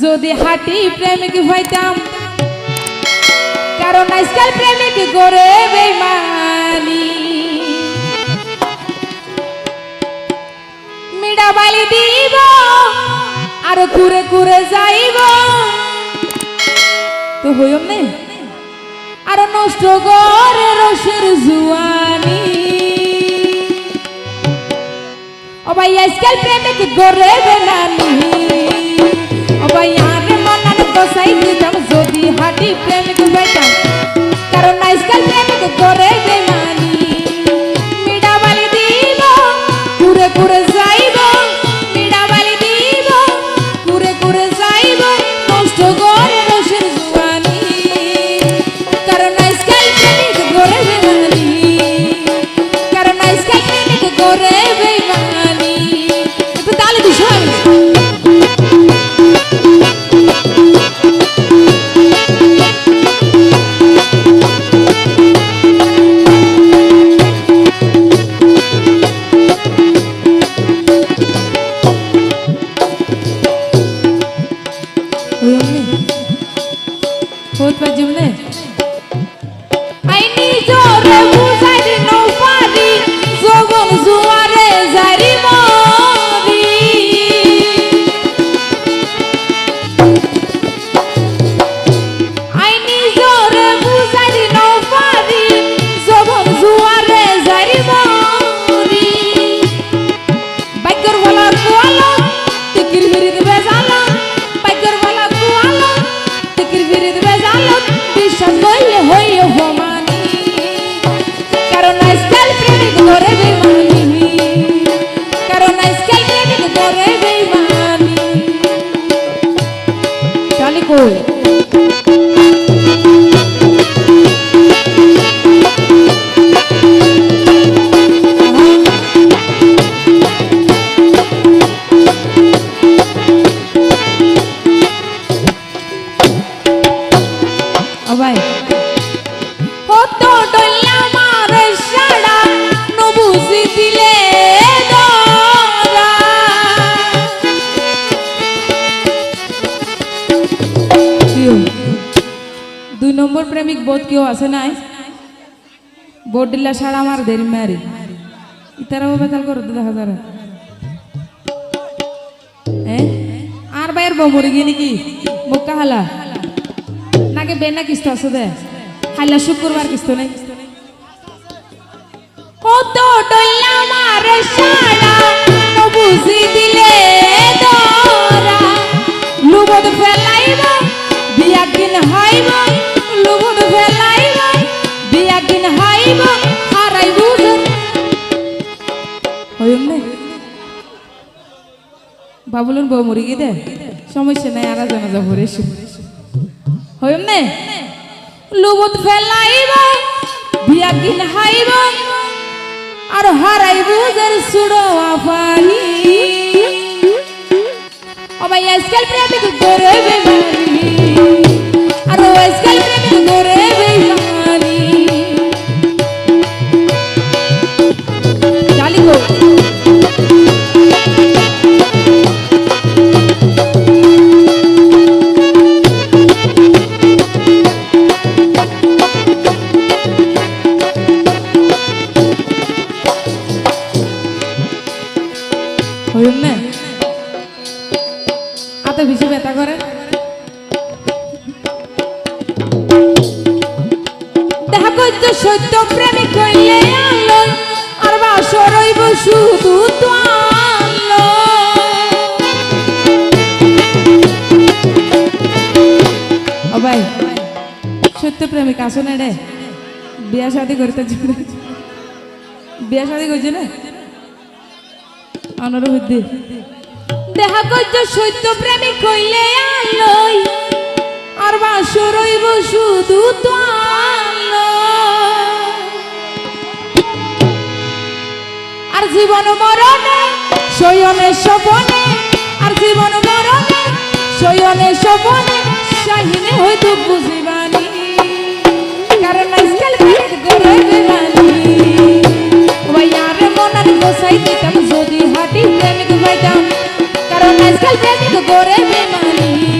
যদি হাঁটি প্রেমিক হইতাম, কারণ আজকাল প্রেমিক করে বেমানি মিডা বালি দিব, আর কুরে কুরে যাইব। তো হইম নে, আর নষ্ট করে রসের জুয়ানি। ও ভাই, আজকাল প্রেমিক করে বেলানি যদি হাঁটি প্রেমিক বেটা। কারণ আজকাল প্রেমিক করে Adoremos দুই নম্বর প্রেমিক বোধ কেউ আছে নাই? বোট দিল্লা সাড়া আমার দেরি মারি। ইতারাও বেতাল করতে দেখা যারা হ্যাঁ আর বাইর বমরি গিয়ে নাকি? মুক্কা হালা? নাকি বেনা কিস্ত আছে দে? হাইলা শুক্রবার কিস্ত নেই। কত তো ডল্লা মারে সাড়া বাবুলন বউ মরি গিয়ে দে সমস্যা নাই আর জানা যা রে হইম নে? লুবত ফেলাইব বিয়া কিন হাইব, আর হারাইব যার সুড়ো আফানি। ও ভাই, আজকাল প্রেমিক হইম না আতে বেশি ব্যথা করে। দেখা করতে সত্য প্রেমিক হইলে আলো, আর বাসর শুধু তো আলো। ও ভাই, সত্য প্রেমিক আসো না রে। বিয়া শাদি করতে। বিয়া শাদি করছে না? অনুরোধ দেখা করতে সত্য প্রেমিক হইলে আলোই, আর বাসর রইব শুধু আর জীবন মরণে, শয়নে স্বপনে, আর জীবন মরণে, শয়নে স্বপনে, শাহিনে হয়তো বুঝিবানি। কারণ আজকাল প্রেমিক করে বেমানি মনার গোসাই দিতাম আজকাল প্রেমিক করে বেমানি